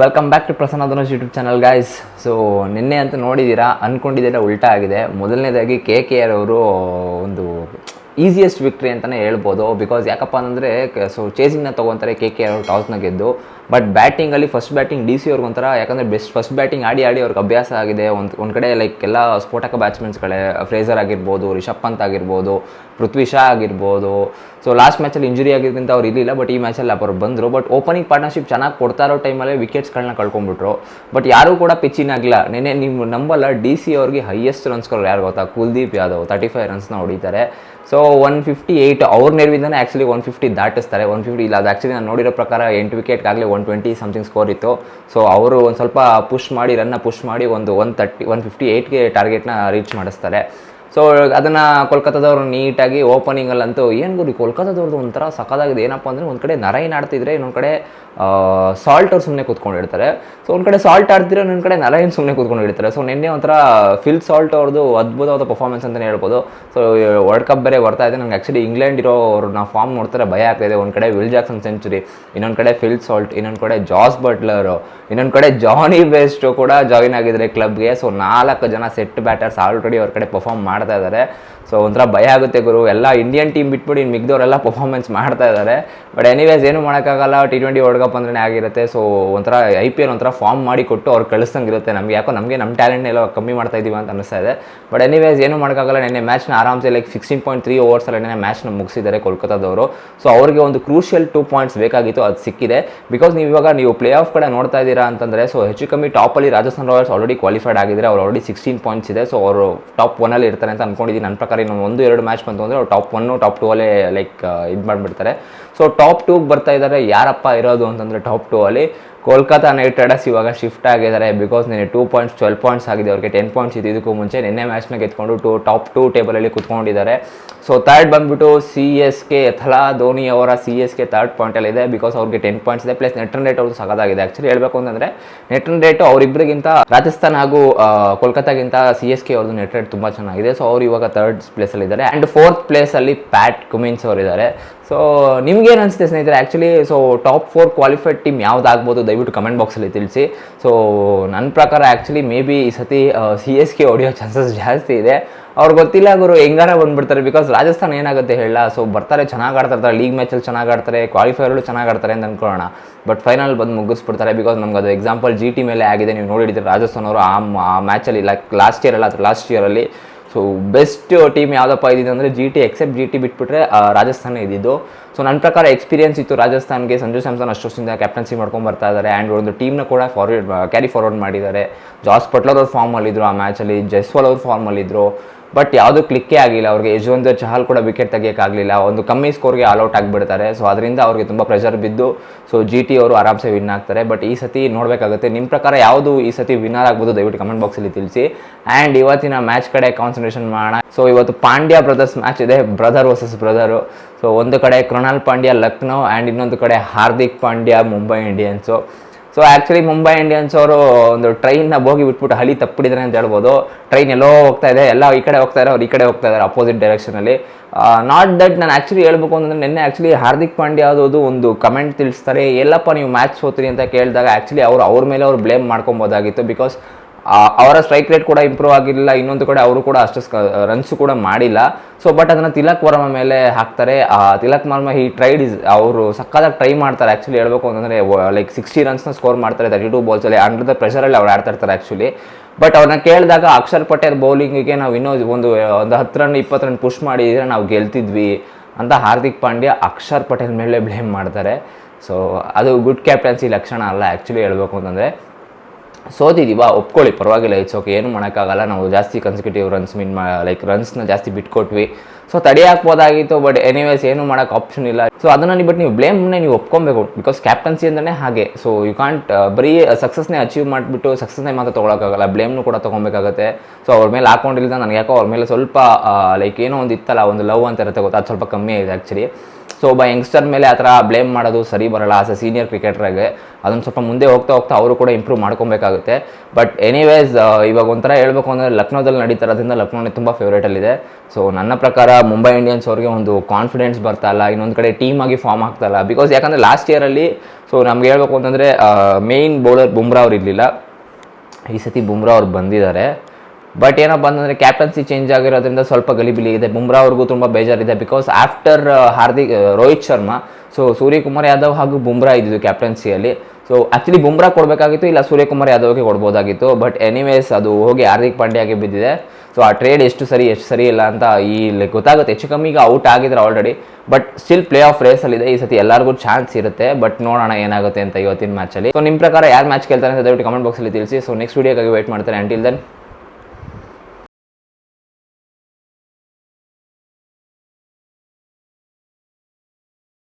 Welcome back to Prasanna Dhanush YouTube channel guys so ನಿನ್ನೆ ಅಂತ ನೋಡಿದ್ದೀರಾ ಅಂದ್ಕೊಂಡಿದ್ದೀರಾ ಉಲ್ಟಾ ಆಗಿದೆ. ಮೊದಲನೇದಾಗಿ ಕೆ ಕೆ ಆರ್ ಅವರು ಒಂದು ಈಸಿಯೆಸ್ಟ್ ವಿಕ್ಟ್ರಿ ಅಂತಲೇ ಹೇಳ್ಬೋದು. ಬಿಕಾಸ್ ಯಾಕಪ್ಪ ಅಂದರೆ ಸೊ ಚೇಸಿಂಗ್ನ ತೊಗೊತಾರೆ ಕೆ ಕೆ ಆರ್ ಟಾಸ್ನ ಗೆದ್ದು. ಬಟ್ ಬ್ಯಾಟಿಂಗಲ್ಲಿ ಫಸ್ಟ್ ಬ್ಯಾಟಿಂಗ್ ಡಿ ಸಿ ಅವ್ರಿಗೊಂಥರ ಯಾಕಂದರೆ ಬೆಸ್ಟ್ ಫಸ್ಟ್ ಬ್ಯಾಟಿಂಗ್ ಆಡಿ ಆಡಿ ಅವ್ರಿಗೆ ಅಭ್ಯಾಸ ಆಗಿದೆ. ಒಂದು ಒಂದು ಕಡೆ ಲೈಕ್ ಎಲ್ಲ ಸ್ಫೋಟಕ ಬ್ಯಾಟ್ಸ್ಮನ್ಸ್ಗಳೇ ಫ್ರೇಸರ್ ಆಗಿರ್ಬೋದು ರಿಷಬ್ ಪಂತ್ ಆಗಿರ್ಬೋದು ಪೃಥ್ವಿ ಶಾ ಆಗಿರ್ಬೋದು. ಸೊ ಲಾಸ್ಟ್ ಮ್ಯಾಚಲ್ಲಿ ಇಂಜುರಿ ಆಗಿದ್ದರಿಂದ ಅವ್ರು ಇರಲಿಲ್ಲ ಬಟ್ ಈ ಮ್ಯಾಚಲ್ಲಿ ಅವರು ಬಂದರು. ಬಟ್ ಓಪನಿಂಗ್ ಪಾರ್ಟ್ನರ್ಶಿಪ್ ಚೆನ್ನಾಗಿ ಕೊಡ್ತಾ ಇರೋ ಟೈಮಲ್ಲೇ ವಿಕೆಟ್ಸ್ಗಳನ್ನ ಕಳ್ಕೊಂಡ್ಬಿಟ್ರು. ಬಟ್ ಯಾರೂ ಕೂಡ ಪಿಚ್ಚಿನ ಆಗಿಲ್ಲ. ನೆನೆ ನೀವು ನಂಬಲ್ಲ ಡಿ ಸಿ ಅವ್ರಿಗೆ ಹೈಯೆಸ್ಟ್ ರನ್ಸ್ಗಳು ಯಾರು ಗೊತ್ತಾ? ಕುಲ್ದೀಪ್ ಯಾದವ್ ತರ್ಟಿ ಫೈವ್ ರನ್ಸ್ನ ಹೊಡಿತಾರೆ. ಸೊ ಒನ್ ಫಿಫ್ಟಿ ಏಯ್ಟ್ ಅವ್ರ ನೆರವಿಂದನೇ ಆ್ಯಕ್ಚುಲಿ ಒನ್ ಫಿಫ್ಟಿ ದಾಟಿಸ್ತಾರೆ. ಒನ್ ಫಿಫ್ಟಿ ಇಲ್ಲ, ಅದು ಆ್ಯಕ್ಚುಲಿ ನಾನು ನೋಡಿರೋ ಪ್ರಕಾರ ಎಂಟು ವಿಕೆಟ್ಗಾಗಲೇ ಒನ್ ಟ್ವೆಂಟಿ ಸಮಥಿಂಗ್ ಸ್ಕೋರ್ ಇತ್ತು. ಸೊ ಅವರು ಒಂದು ಸ್ವಲ್ಪ ಪುಷ್ ಮಾಡಿ ರನ್ನ ಪುಷ್ ಮಾಡಿ ಒಂದು ಒನ್ ತರ್ಟಿ ಒನ್ ಫಿಫ್ಟಿ ಏಯ್ಟ್ಗೆ ಟಾರ್ಗೆಟ್ನ ರೀಚ್ ಮಾಡಿಸ್ತಾರೆ. ಸೊ ಅದನ್ನು ಕೋಲ್ಕತ್ತಾದವ್ರು ನೀಟಾಗಿ ಓಪನಿಂಗಲ್ಲಂತೂ ಏನು ಗುರಿ ಕೋಲ್ಕತ್ತಾದವ್ರದ್ದು ಒಂಥರ ಸಖತ್ತಾಗಿದೆ. ಏನಪ್ಪ ಅಂದರೆ ಒಂದು ಕಡೆ ನರೈನ್ ಆಡ್ತಿದ್ರೆ, ಇನ್ನೊಂದು ಕಡೆ ಸಾಲ್ಟ್ ಅವ್ರು ಸುಮ್ಮನೆ ಕೂತ್ಕೊಂಡಿರ್ತಾರೆ ಸೊ ಒಂದು ಕಡೆ ಸಾಲ್ಟ್ ಆಡ್ತಿದ್ರೆ, ಇನ್ನೊಂದು ಕಡೆ ನರೈನ್ ಸುಮ್ಮನೆ ಕೂತ್ಕೊಂಡಿರ್ತಾರೆ ಸೊ ನಿನ್ನೆ ಒಂಥರ ಫಿಲ್ ಸಾಲ್ಟ್ ಅವ್ರದ್ದು ಅದ್ಭುತವಾದ ಪರ್ಫಾರ್ಮೆನ್ಸ್ ಅಂತಲೇ ಹೇಳ್ಬೋದು. ಸೊ ವರ್ಲ್ಡ್ ಕಪ್ ಬೇರೆ ಬರ್ತಾ ಇದೆ. ನಂಗೆ ಆ್ಯಕ್ಚುಲಿ ಇಂಗ್ಲೆಂಡ್ ಇರೋ ಅವ್ರನ್ನ ಫಾರ್ಮ್ ನೋಡ್ತಾರೆ. ಭಯ ಆಗ್ತಾಯಿದೆ ಒಂದು ಕಡೆ ವಿಲ್ ಜಾಕ್ಸನ್ ಸೆಂಚುರಿ ಇನ್ನೊಂದು ಕಡೆ ಫಿಲ್ ಸಾಲ್ಟ್ ಇನ್ನೊಂದು ಕಡೆ ಜಾಸ್ ಬಟ್ಲರು ಇನ್ನೊಂದು ಕಡೆ ಜಾನಿ ಬೆಸ್ಟು ಕೂಡ ಜಾಯಿನ್ ಆಗಿದ್ದಾರೆ ಕ್ಲಬ್ಗೆ ಸೊ ನಾಲ್ಕು ಜನ ಸೆಟ್ ಬ್ಯಾಟರ್ಸ್ ಆಲ್ರೆಡಿ ಅವ್ರ ಕಡೆ ಪರ್ಫಾರ್ಮ್ ಮಾಡ್ತಾ ಇದ್ದಾರೆ. ಸೊ ಒಂಥರ ಭಯ ಆಗುತ್ತೆ ಗುರು. ಎಲ್ಲ ಇಂಡಿಯನ್ ಟೀಮ್ ಬಿಟ್ಬಿಟ್ಟು ಇನ್ನು ಮಿಗ್ದವರೆಲ್ಲ ಪರ್ಫಾರ್ಮೆನ್ಸ್ ಮಾಡ್ತಾ ಇದ್ದಾರೆ. ಬಟ್ ಎನಿವೇಸ್ ಏನು ಮಾಡೋಕ್ಕಾಗಲ್ಲ. ಟಿ ಟ್ವೆಂಟಿ ವರ್ಲ್ಡ್ ಕಪ್ ಅಂದ್ರೆ ಆಗಿರುತ್ತೆ. ಸೊ ಒಂಥರ ಐ ಪಿ ಎಲ್ ಒಂಥರ ಫಾರ್ಮ್ ಮಾಡಿ ಕೊಟ್ಟು ಅವ್ರು ಕಳಿಸ್ದಂಗಿರುತ್ತೆ. ನಮಗೆ ಯಾಕೋ ನಮಗೆ ನಮ್ಮ ಟ್ಯಾಲೆಂಟ್ ಎಲ್ಲ ಕಮ್ಮಿ ಮಾಡ್ತಾ ಇದ್ದೀವಿ ಅಂತ ಅನಿಸ್ತಾ ಇದೆ. ಬಟ್ ಎನಿವೇಸ್ ಏನು ಮಾಡೋಕ್ಕಾಗಲ್ಲ. ನೆನ್ನೆ ಮ್ಯಾಚ್ನ ಆರಾಮ್ಸೆ ಲೈಕ್ ಸಿಕ್ಸ್ಟೀನ್ ಪಾಯಿಂಟ್ ತ್ರೀ ಓವರ್ಸಲ್ಲಿ ನೆನ್ನೆ ಮ್ಯಾಚ್ನ ಮುಗಿಸಿದ್ದಾರೆ ಕೋಲ್ಕತ್ತಾದವರು. ಸೊ ಅವರಿಗೆ ಒಂದು ಕ್ರೂಷಿಯಲ್ ಟೂ ಪಾಯಿಂಟ್ಸ್ ಬೇಕಾಗಿತ್ತು. ಅದು ಸಿಕ್ಕಿದೆ. ಬಿಕಾಸ್ ನೀವು ಇವಾಗ ನೀವು ಪ್ಲೇ ಆಫ್ ಕಡೆ ನೋಡ್ತಾ ಇದ್ದೀರಾ ಅಂತಂದರೆ ಸೊ ಹೆಚ್ಚು ಕಮ್ಮಿ ಟಾಪಲ್ಲಿ ರಾಜಸ್ಥಾನ್ ರಾಯಲ್ಸ್ ಆಲ್ರೆಡಿ ಕ್ವಾಲಿಫೈಡ್ ಆಗಿದ್ದಾರೆ ಅವ್ರು ಆಲ್ರೆಡಿ ಸಿಕ್ಸ್ಟೀನ್ ಪಾಯಿಂಟ್ಸ್ ಇದೆ. ಸೊ ಅವರು ಟಾಪ್ ಒನ್ನಲ್ಲಿ ಇರ್ತಾರೆ ಅಂತ ಅಂದ್ಕೊಂಡಿದ್ದೀನಿ ನನ್ನ ಪ್ರಕಾರ ಇನ್ನೊಂದು ಒಂದು, ಎರಡು ಮ್ಯಾಚ್ ಬಂತು ಅಂದರೆ ಅವ್ರು ಟಾಪ್ ಒನ್ನು ಟಾಪ್ ಟೂ ಅಲ್ಲೇ ಲೈಕ್ ಇದು ಮಾಡಿಬಿಡ್ತಾರೆ. ಸೊ ಟಾಪ್ ಟೂಗೆ ಬರ್ತಾ ಇದ್ದಾರೆ ಯಾರಪ್ಪ ಇರೋದು ಅಂತಂದರೆ ಟಾಪ್ ಟೂ ಅಲ್ಲಿ ಕೋಲ್ಕತಾ ನೈಟ್ ರೈಡರ್ಸ್ ಇವಾಗ ಶಿಫ್ಟ್ ಆಗಿದ್ದಾರೆ ಬಿಕಾಸ್ ನಿನ್ನೆ ಟೂ ಪಾಯಿಂಟ್ಸ್ ಟ್ವೆಲ್ ಪಾಯಿಂಟ್ಸ್ ಆಗಿದೆ. ಅವ್ರಿಗೆ ಟೆನ್ ಪಾಯಿಂಟ್ಸ್ ಇದು ಇದಕ್ಕೂ ಮುಂಚೆ ನಿನ್ನೆ ಮ್ಯಾಚ್ನ ಗೆದ್ಕೊಂಡು ಟೂ ಟಾಪ್ ಟೂ ಟೇಬಲಲ್ಲಿ ಕುತ್ಕೊಂಡಿದ್ದಾರೆ. ಸೊ ಥರ್ಡ್ ಬಂದುಬಿಟ್ಟು C S K Thala Dhoni ಅವರ ಸಿ ಎಸ್ ಕೆ ಥರ್ಡ್ ಪಾಯಿಂಟಲ್ಲಿ ಇದೆ ಬಿಕಾಸ್ ಅವ್ರಿಗೆ ಟೆನ್ ಪಾಯಿಂಟ್ಸ್ ಇದೆ. ಪ್ಲಸ್ ನೆಟ್ ರನ್ ರೇಟ್ ಅವ್ರದ್ದು ಸಗದಾಗಿದೆ ಆ್ಯಕ್ಚುಲಿ ಹೇಳಬೇಕು ಅಂತಂದರೆ ನೆಟ್ ರನ್ ರೇಟು ಅವರಿಬ್ಬರಿಗಿಂತ ರಾಜಸ್ಥಾನ್ ಹಾಗೂ ಕೋಲ್ಕತ್ತಾಗಿಂತ ಸಿ ಎಸ್ ಕೆ ಅವ್ರದ್ದು ನೆಟ್ ರೇಟ್ ತುಂಬ ಚೆನ್ನಾಗಿದೆ. ಸೊ ಅವ್ರು ಇವಾಗ ಥರ್ಡ್ ಪ್ಲೇಸಲ್ಲಿದ್ದಾರೆ ಆ್ಯಂಡ್ ಫೋರ್ತ್ ಪ್ಲೇಸಲ್ಲಿ ಪ್ಯಾಟ್ ಕುಮಿನ್ಸ್ ಅವರಿದ್ದಾರೆ. ಸೊ ನಿಮ್ಗೇನು ಅನಿಸುತ್ತೆ ಸ್ನೇಹಿತರೆ actually so top four qualified team ಯಾವುದಾಗ್ಬೋದು ದಯವಿಟ್ಟು ಕಮೆಂಟ್ ಬಾಕ್ಸಲ್ಲಿ ತಿಳಿಸಿ. ಸೊ ನನ್ನ ಪ್ರಕಾರ ಆ್ಯಕ್ಚುಲಿ ಮೇ ಬಿ ಈ ಸತಿ ಸಿ ಎಸ್ ಕೆ ಹೊಡೆಯೋ ಚಾನ್ಸಸ್ ಜಾಸ್ತಿ ಇದೆ. ಅವ್ರು ಗೊತ್ತಿಲ್ಲ ಗುರು, ಹೆಂಗಾರ ಬಂದುಬಿಡ್ತಾರೆ ಬಿಕಾಸ್ ರಾಜಸ್ಥಾನ್ ಏನಾಗುತ್ತೆ ಹೇಳ ಸೊ ಬರ್ತಾರೆ, ಚೆನ್ನಾಗಿ ಆಡ್ತಾರೆ ಲೀಗ್ ಮ್ಯಾಚಲ್ಲಿ ಚೆನ್ನಾಗಿ ಆಡ್ತಾರೆ ಕ್ವಾಲಿಫೈಯರ್ಗಳು ಚೆನ್ನಾಗಿ ಆಡ್ತಾರೆ ಅಂತ ಅಂದ್ಕೊಳ್ಳೋಣ ಬಟ್ ಫೈನಲ್ ಬಂದು ಮುಗಿಸ್ಬಿಡ್ತಾರೆ ಬಿಕಾಸ್ ನಮ್ಗೆ ಅದು ಎಕ್ಸಾಂಪಲ್ ಜಿ ಟಿ ಮೇಲೆ ಆಗಿದೆ, ನೀವು ನೋಡಿದ್ದೀರಿ ರಾಜಸ್ಥಾನ್ ಅವರು ಆ ಮ್ಯಾಚಲ್ಲಿ ಲೈಕ್ ಲಾಸ್ಟ್ ಇಯರ್ ಅಲ್ಲ ಲಾಸ್ಟ್ ಇಯರಲ್ಲಿ ಸೊ ಬೆಸ್ಟ್ ಟೀಮ್ ಯಾವುದಪ್ಪ ಇದ್ದಿದ್ದು ಅಂದರೆ G T except G T ಬಿಟ್ಬಿಟ್ರೆ ರಾಜಸ್ಥಾನ ಇದ್ದಿದ್ದು. ಸೊ ನನ್ನ ಪ್ರಕಾರ ಎಕ್ಸ್ಪೀರಿಯನ್ಸ್ ಇತ್ತು ರಾಜಸ್ಥಾನ್ಗೆ. ಸಂಜು ಸ್ಯಾಮ್ಸನ್ ಅಷ್ಟು ವರ್ಷದಿಂದ ಕ್ಯಾಪ್ಟನ್ಸಿ ಮಾಡ್ಕೊಂಡು ಬರ್ತಾ ಇದ್ದಾರೆ ಆ್ಯಂಡ್ ಒಂದು ಟೀಮ್ನ ಕೂಡ ಫಾರ್ವರ್ಡ್ ಕ್ಯಾರಿ ಫಾರ್ವರ್ಡ್ ಮಾಡಿದ್ದಾರೆ. ಜಾಸ್ ಪಟ್ಲರ್ ಫಾರ್ಮ್ ಫಾರ್ಮಲ್ಲಿದ್ದರು ಆ ಮ್ಯಾಚಲ್ಲಿ ಜೈಸ್ವಾಲ್ ಫಾರ್ಮ್ ಫಾರ್ಮಲ್ಲಿದ್ದರು ಬಟ್ ಯಾವುದೂ ಕ್ಲಿಕ್ಕೇ ಆಗಿಲ್ಲ. ಅವ್ರಿಗೆ ಯಜವಂತ ಚಹಲ್ ಕೂಡ ವಿಕೆಟ್ ತೆಗಿಯೋಕ್ಕಾಗಲಿಲ್ಲ ಒಂದು ಕಮ್ಮಿ ಸ್ಕೋರ್ಗೆ ಆಲ್ಔಟ್ ಆಗಿಬಿಡ್ತಾರೆ. ಸೊ ಅದರಿಂದ ಅವ್ರಿಗೆ ತುಂಬ ಪ್ರೆಷರ್ ಬಿದ್ದು ಸೊ ಜಿ ಟಿ ಅವರು ಆರಾಮ್ಸೆ ವಿನ್ ಆಗ್ತಾರೆ. ಬಟ್ ಈ ಸತಿ ನೋಡಬೇಕಾಗುತ್ತೆ ನಿಮ್ಮ ಪ್ರಕಾರ ಯಾವುದು ಈ ಸತಿ ವಿನ್ನರ್ ಆಗ್ಬೋದು ದಯವಿಟ್ಟು ಕಮೆಂಟ್ ಬಾಕ್ಸಲ್ಲಿ ತಿಳಿಸಿ. ಆ್ಯಂಡ್ ಇವತ್ತಿನ ಮ್ಯಾಚ್ ಕಡೆ ಕಾನ್ಸಂಟ್ರೇಷನ್ ಮಾಡೋಣ. ಸೊ ಇವತ್ತು ಪಾಂಡ್ಯ ಬ್ರದರ್ಸ್ ಮ್ಯಾಚ್ ಇದೆ. ಬ್ರದರ್ ವರ್ಸಸ್ ಬ್ರದರು ಸೊ ಒಂದು ಕಡೆ ಕೃಣಾಲ್ ಪಾಂಡ್ಯ ಲಕ್ನೋ ಆ್ಯಂಡ್ ಇನ್ನೊಂದು ಕಡೆ Hardik Pandya Mumbai Indians so actually Mumbai Indians ಅವರು ಒಂದು ಟ್ರೈನ್ನ ಹೋಗಿ ಬಿಟ್ಬಿಟ್ಟು ಹಳಿ ತಪ್ಪಿಡಿದ್ರೆ ಅಂತ ಹೇಳ್ಬೋದು. ಟ್ರೈನ್ ಎಲ್ಲೋ ಹೋಗ್ತಾ ಇದೆ, ಎಲ್ಲ ಈ ಕಡೆ ಹೋಗ್ತಾ ಇದ್ದಾರೆ ಅವ್ರು ಈ ಕಡೆ ಹೋಗ್ತಾ ಇದ್ದಾರೆ ಅಪೋಸಿಟ್ ಡೈರೆಕ್ಷನಲ್ಲಿ ನಾಟ್ ದಟ್ ನಾನು ಆ್ಯಕ್ಚುಲಿ ಹೇಳ್ಬೇಕು ಅಂದರೆ ನಿನ್ನೆ ಆ್ಯಕ್ಚುಲಿ ಹಾರ್ದಿಕ್ ಪಾಂಡ್ಯ ಅದು ಒಂದು ಕಮೆಂಟ್ ತಿಳಿಸ್ತಾರೆ, ಎಲ್ಲಪ್ಪ ನೀವು ಮ್ಯಾಚ್ ಸೋತ್ರಿ ಅಂತ ಕೇಳಿದಾಗ ಆ್ಯಕ್ಚುಲಿ ಅವರು ಅವ್ರ ಮೇಲೆ ಅವ್ರು ಬ್ಲೇಮ್ ಮಾಡ್ಕೊಬೋದಾಗಿತ್ತು ಬಿಕಾಸ್ ಅವರ ಸ್ಟ್ರೈಕ್ ರೇಟ್ ಕೂಡ ಇಂಪ್ರೂವ್ ಆಗಿರಲಿಲ್ಲ. ಇನ್ನೊಂದು ಕಡೆ ಅವರು ಕೂಡ ಅಷ್ಟು ರನ್ಸು ಕೂಡ ಮಾಡಿಲ್ಲ. ಸೊ ಬಟ್ ಅದನ್ನು ತಿಲಕ್ ವರ್ಮ ಮೇಲೆ ಹಾಕ್ತಾರೆ. ತಿಲಕ್ ವರ್ಮ ಈ ಟ್ರೈಡ್ ಇಸ್ ಅವರು ಸಕ್ಕದಾಗಿ ಟ್ರೈ ಮಾಡ್ತಾರೆ. ಆ್ಯಕ್ಚುಲಿ ಹೇಳ್ಬೇಕು ಅಂತಂದರೆ ಲೈಕ್ ಸಿಕ್ಸ್ಟಿ ರನ್ಸ್ನ ಸ್ಕೋರ್ ಮಾಡ್ತಾರೆ ತರ್ಟಿ ಟು ಬಾಲ್ಸಲ್ಲಿ ಅಂಡರ್ ದ ಪ್ರೆಷರಲ್ಲಿ ಅವ್ರು ಆಡ್ತಾ ಇರ್ತಾರೆ ಆ್ಯಕ್ಚುಲಿ ಬಟ್ ಅವ್ರನ್ನ ಕೇಳಿದಾಗ ಅಕ್ಷರ್ ಪಟೇಲ್ ಬೌಲಿಂಗಿಗೆ ನಾವು ಇನ್ನೂ ಒಂದು ಒಂದು ಹತ್ತು ರನ್ ಇಪ್ಪತ್ತು ರನ್ ಪುಷ್ ಮಾಡಿದರೆ ನಾವು ಗೆಲ್ತಿದ್ವಿ ಅಂತ ಹಾರ್ದಿಕ್ ಪಾಂಡ್ಯ ಅಕ್ಷರ್ ಪಟೇಲ್ ಮೇಲೆ ಬ್ಲೇಮ್ ಮಾಡ್ತಾರೆ. ಸೊ ಅದು ಗುಡ್ ಕ್ಯಾಪ್ಟನ್ಸಿ ಲಕ್ಷಣ ಅಲ್ಲ. ಆ್ಯಕ್ಚುಲಿ ಹೇಳ್ಬೇಕು ಅಂತಂದರೆ ಸೋತಿದ್ದೀವಾ ಒಪ್ಕೊಳ್ಳಿ, ಪರವಾಗಿಲ್ಲ ಇಟ್ಸ್ ಓಕೆ ಏನು ಮಾಡೋಕ್ಕಾಗಲ್ಲ, ನಾವು ಜಾಸ್ತಿ ಕನ್ಸಿಕ್ಯೂಟಿವ್ ರನ್ಸ್ ಮೀನ್ ಮಾ ಲೈಕ್ ರನ್ಸ್ನ ಜಾಸ್ತಿ ಬಿಟ್ಕೊಟ್ವಿ. ಸೊ ತಡೆ ಹಾಕ್ಬೋದಾಗಿತ್ತು ಬಟ್ ಎನಿವೇಸ್ ಏನು ಮಾಡೋಕ್ಕೆ ಆಪ್ಷನ್ ಇಲ್ಲ. ಸೊ ಅದನ್ನು ಬಟ್ ನೀವು ಬ್ಲೇಮ್ನೇ ನೀವು ಒಪ್ಕೊಬೇಕು ಬಿಕಾಸ್ ಕ್ಯಾಪ್ಟನ್ಸಿ ಅಂದ್ರೆ ಹಾಗೆ. ಸೊ ಯು ಕಾಂಟ್ ಬರೀ ಸಕ್ಸಸ್ನೇ ಅಚೀವ್ ಮಾಡಿಬಿಟ್ಟು ಸಕ್ಸಸ್ನೇ ಮಾತ್ರ ತೊಗೊಳಕ್ಕಾಗಲ್ಲ ಬ್ಲೇಮ್ನು ಕೂಡ ತೊಗೊಬೇಕಾಗುತ್ತೆ. ಸೊ ಅವ್ರ ಮೇಲೆ ಹಾಕೊಂಡಿಲ್ಲ ನನಗೆ ಯಾಕೋ ಅವ್ರ ಮೇಲೆ ಸ್ವಲ್ಪ ಲೈಕ್ ಏನೋ ಒಂದು ಇತ್ತಲ್ಲ, ಒಂದು ಲವ್ ಅಂತ ಇರುತ್ತೆ ಗೊತ್ತಾ, ಅದು ಸ್ವಲ್ಪ ಕಮ್ಮಿ ಇದೆ ಆ್ಯಕ್ಚುಲಿ ಸೊ ಒಬ್ಬ ಯಂಗ್ಸ್ಟರ್ ಮೇಲೆ ಆ ಥರ ಬ್ಲೇಮ್ ಮಾಡೋದು ಸರಿ ಬರಲ್ಲ ಆಸ್ ಅ ಸೀನಿಯರ್ ಕ್ರಿಕೆಟ್ರಾಗೆ ಅದನ್ನು ಸ್ವಲ್ಪ ಮುಂದೆ ಹೋಗ್ತಾ ಹೋಗ್ತಾ ಅವರು ಕೂಡ ಇಂಪ್ರೂವ್ ಮಾಡ್ಕೊಬೇಕಾಗುತ್ತೆ. ಬಟ್ ಎನಿವೇಸ್ ಇವಾಗ ಒಂಥರ ಹೇಳ್ಬೇಕು ಅಂದರೆ ಲಕ್ನೋದಲ್ಲಿ ನಡೀತಾ ಇರೋದ್ರಿಂದ ಲಕ್ನೋನೇ ತುಂಬ ಫೇವ್ರೇಟಲ್ಲಿದೆ ಸೊ ನನ್ನ ಪ್ರಕಾರ ಮುಂಬೈ ಇಂಡಿಯನ್ಸ್ ಅವ್ರಿಗೆ ಒಂದು ಕಾನ್ಫಿಡೆನ್ಸ್ ಬರ್ತಾ ಇಲ್ಲ. ಇನ್ನೊಂದು ಕಡೆ ಟೀಮ್ ಆಗಿ ಫಾರ್ಮ್ ಆಗ್ತಾ ಇಲ್ಲ. ಬಿಕಾಸ್ ಯಾಕಂದರೆ ಲಾಸ್ಟ್ ಇಯರಲ್ಲಿ ಸೊ ನಮ್ಗೆ ಹೇಳ್ಬೇಕು ಅಂತಂದರೆ ಮೇಯ್ನ್ ಬೌಲರ್ ಬುಮ್ರಾ ಅವ್ರು ಇರಲಿಲ್ಲ. ಈ ಸತಿ ಬುಮ್ರಾ ಅವ್ರು ಬಂದಿದ್ದಾರೆ. ಬಟ್ ಏನಪ್ಪ ಅಂತಂದರೆ ಕ್ಯಾಪ್ಟನ್ಸಿ ಚೇಂಜ್ ಆಗಿರೋದ್ರಿಂದ ಸ್ವಲ್ಪ ಗಲಿಬಿಲಿ ಇದೆ. ಬುಮ್ರಾ ಅವ್ರಿಗೂ ತುಂಬ ಬೇಜಾರಿದೆ because after Hardik Rohit Sharma so Suryakumar Yadav ಹಾಗೂ ಬುಮ್ರಾ ಇದ್ದಿದ್ದು ಕ್ಯಾಪ್ಟನ್ಸಿಯಲ್ಲಿ ಸೊ ಆ್ಯಕ್ಚುಲಿ ಬುಮ್ರಾ ಕೊಡಬೇಕಾಗಿತ್ತು, ಇಲ್ಲ ಸೂರ್ಯಕುಮಾರ್ ಯಾದವ್ಗೆ ಕೊಡ್ಬೋದಾಗಿತ್ತು. ಬಟ್ ಎನಿವೇಸ್ ಅದು ಹೋಗಿ ಹಾರ್ದಿಕ್ ಪಾಂಡ್ಯಾಗೆ ಬಿದ್ದಿದೆ. ಸೊ ಆ ಟ್ರೇಡ್ ಎಷ್ಟು ಸರಿ ಎಷ್ಟು ಸರಿ ಇಲ್ಲ ಅಂತ ಈ ಗೊತ್ತಾಗುತ್ತೆ. ಹೆಚ್ಚು ಕಮ್ಮಿ ಈಗ ಔಟ್ ಆಗಿದ್ರೆ already but still play off ರೇಸಲ್ಲಿದೆ ಈ ಸತಿ ಎಲ್ಲರಿಗೂ ಚಾನ್ಸ್ ಇರುತ್ತೆ. ಬಟ್ ನೋಡೋಣ ಏನಾಗುತ್ತೆ ಅಂತ ಇವತ್ತಿನ ಮ್ಯಾಚಲ್ಲಿ ಸೊ ನಿಮ್ಮ ಪ್ರಕಾರ ಯಾರು ಮ್ಯಾಚ್ ಕೇಳ್ತಾರೆ ಅಂತ ದಯವಿಟ್ಟು ಕಮೆಂಟ್ ಬಾಕ್ಸಲ್ಲಿ ತಿಳಿಸಿ. ಸೊ ನೆಕ್ಸ್ಟ್ ವೀಡಿಯೋಗಾಗಿ ವೇಟ್ ಮಾಡ್ತಾರೆ ಅಂಟಿಲ್ ದೆನ್